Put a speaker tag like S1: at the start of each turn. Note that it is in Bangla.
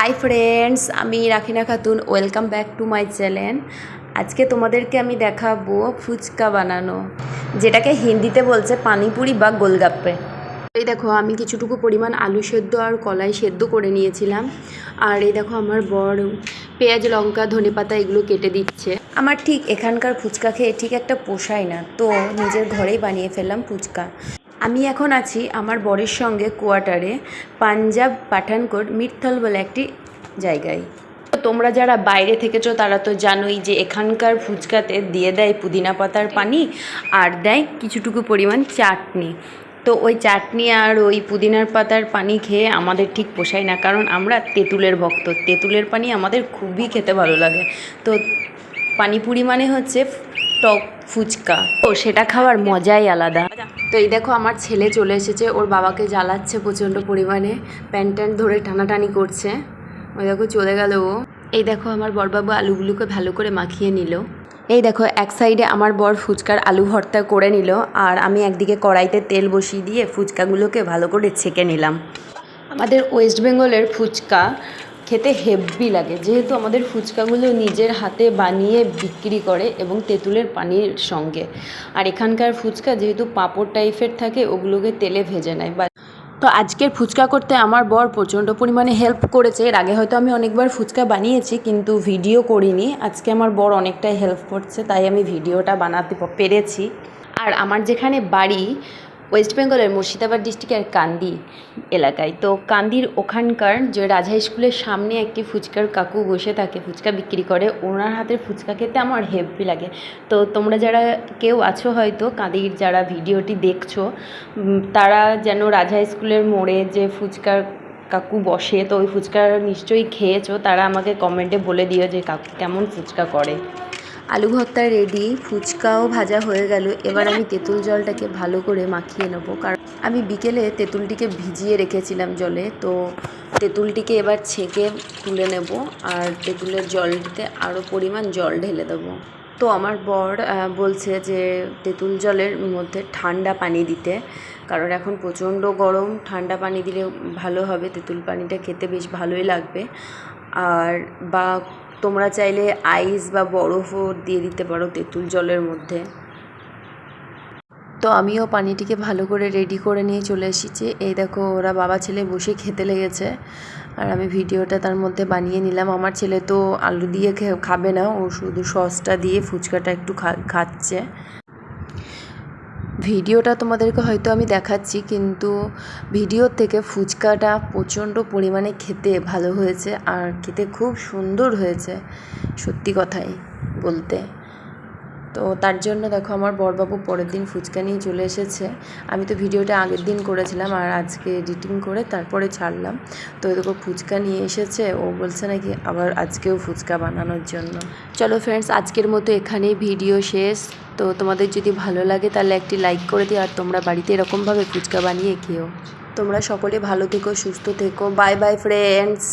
S1: হাই ফ্রেন্ডস আমি Rakhina Khatun welcome back to my channel আজকে তোমাদেরকে আমি দেখাবো ফুচকা বানানো, যেটাকে হিন্দিতে বলছে পানিপুরি বা গোলগাপ্পে। এই দেখো, আমি কিছুটুকু পরিমাণ আলু সেদ্ধ আর কলাই সেদ্ধ করে নিয়েছিলাম। আর এই দেখো, আমার বর পেঁয়াজ, লঙ্কা, ধনেপাতা এগুলো কেটে দিচ্ছে। আমার ঠিক এখানকার ফুচকা খেয়ে ঠিক একটা পোষায় না, তো নিজের ঘরেই বানিয়ে ফেললাম ফুচকা। আমি এখন আছি আমার বরের সঙ্গে কোয়ার্টারে পাঞ্জাব পাঠানকোট মির্থল বলে একটি জায়গায়। তো তোমরা যারা বাইরে থেকেছো তারা তো জানোই যে এখানকার ফুচকাতে দিয়ে দেয় পুদিনা পাতার পানি আর দেয় কিছুটুকু পরিমাণ চাটনি। তো ওই চাটনি আর ওই পুদিনার পাতার পানি খেয়ে আমাদের ঠিক পোষায় না কারণ আমরা তেঁতুলের ভক্ত। তেঁতুলের পানি আমাদের খুবই খেতে ভালো লাগে। তো পানিপুরি মানে হচ্ছে টক ফুচকা। তো সেটা খাওয়ার মজাই আলাদা। তো এই দেখো আমার ছেলে চলে এসেছে, ওর বাবাকে জ্বালাচ্ছে প্রচণ্ড পরিমাণে প্যান্ট ট্যান্ট ধরে টানাটানি করছে। ওই দেখো চলে গেল ও। এই দেখো আমার বরবাবু আলুগুলোকে ভালো করে মাখিয়ে নিল। এই দেখো এক সাইডে আমার বর ফুচকার আলু ভর্তা করে নিল, আর আমি একদিকে কড়াইতে তেল বসিয়ে দিয়ে ফুচকাগুলোকে ভালো করে ছেঁকে নিলাম। আমাদের ওয়েস্ট বেঙ্গলের ফুচকা খেতে হেভি লাগে। যেহেতু আমাদের ফুচকাগুলো নিজের হাতে বানিয়ে বিক্রি করে এবং তেঁতুলের পানির সঙ্গে। আর এখানকার ফুচকা যেহেতু পাঁপড় টাইপের থাকে, ওগুলোকে তেলে ভেজে নেয়। বা তো আজকের ফুচকা করতে আমার বর প্রচণ্ড পরিমাণে হেল্প করেছে। এর আগে হয়তো আমি অনেকবার ফুচকা বানিয়েছি, কিন্তু ভিডিও করিনি। আজকে আমার বর অনেকটাই হেল্প করছে, তাই আমি ভিডিওটা বানাতে পেরেছি। আর আমার যেখানে বাড়ি ওয়েস্ট বেঙ্গলের মুর্শিদাবাদ ডিস্ট্রিক্টের কান্দি এলাকায়। তো কান্দির ওখানকার যে রাজা স্কুলের সামনে একটি ফুচকার কাকু বসে থাকে, ফুচকা বিক্রি করে, ওনার হাতের ফুচকা খেতে আমার হেভি লাগে। তো তোমরা যারা কেউ আছো হয়তো কাঁদির যারা ভিডিওটি দেখছ তারা যেন রাজা স্কুলের মোড়ে যে ফুচকার কাকু বসে, তো ওই ফুচকা নিশ্চয়ই খেয়েছো, তারা আমাকে কমেন্টে বলে দিও যে কাকু কেমন ফুচকা করে। আলু ভর্তা রেডি ফুচকাও ভাজা হয়ে গেল। এবার আমি তেঁতুল জলটাকে ভালো করে মাখিয়ে নেব। কারণ আমি বিকেলে তেঁতুলটিকে ভিজিয়ে রেখেছিলাম জলে, তো তেঁতুলটিকে এবার ছেঁকে তুলে নেব আর তেঁতুলের জলটিতে আরও পরিমাণ জল ঢেলে দেবো। তো আমার বর বলছে যে তেঁতুল জলের মধ্যে ঠান্ডা পানি দিতে, কারণ এখন প্রচণ্ড গরম, ঠান্ডা পানি দিলে ভালো হবে, তেঁতুল পানিটা খেতে বেশ ভালোই লাগবে। আর বা তোমরা চাইলে আইস বা বরফও দিয়ে দিতে পারো তেঁতুল জলের মধ্যে। তো আমিও পানিটিকে ভালো করে রেডি করে নিয়ে চলে এসেছি। এই দেখো, ওরা বাবা ছেলে বসে খেতে লেগেছে। আর আমি ভিডিওটা তার মধ্যে বানিয়ে নিলাম। আমার ছেলে তো আলু দিয়ে খাবে না, ও শুধু সসটা দিয়ে ফুচকাটা একটু খাচ্ছে। ভিডিওটা তোমাদেরকে হয়তো আমি দেখাচ্ছি, কিন্তু ভিডিওর থেকে ফুচকাটা প্রচণ্ড পরিমাণে খেতে ভালো হয়েছে আর খেতে খুব সুন্দর হয়েছে, সত্যি কথাই বলতে। তো তার জন্য দেখো আমার বরবাবু পরের দিন ফুচকা নিয়ে চলে এসেছে। আমি তো ভিডিওটা আগের দিন করেছিলাম আর আজকে এডিটিং করে তারপরে ছাড়লাম। তো দেখো ফুচকা নিয়ে এসেছে, ও বলছে নাকি আবার আজকেও ফুচকা বানানোর জন্য। চলো ফ্রেন্ডস আজকের মতো এখানেই ভিডিও শেষ। তো তোমাদের যদি ভালো লাগে তাহলে একটি লাইক করে দিও আর তোমরা বাড়িতে এরকমভাবে ফুচকা বানিয়ে খেও। তোমরা সকলে ভালো থেকো, সুস্থ থেকো। Bye bye friends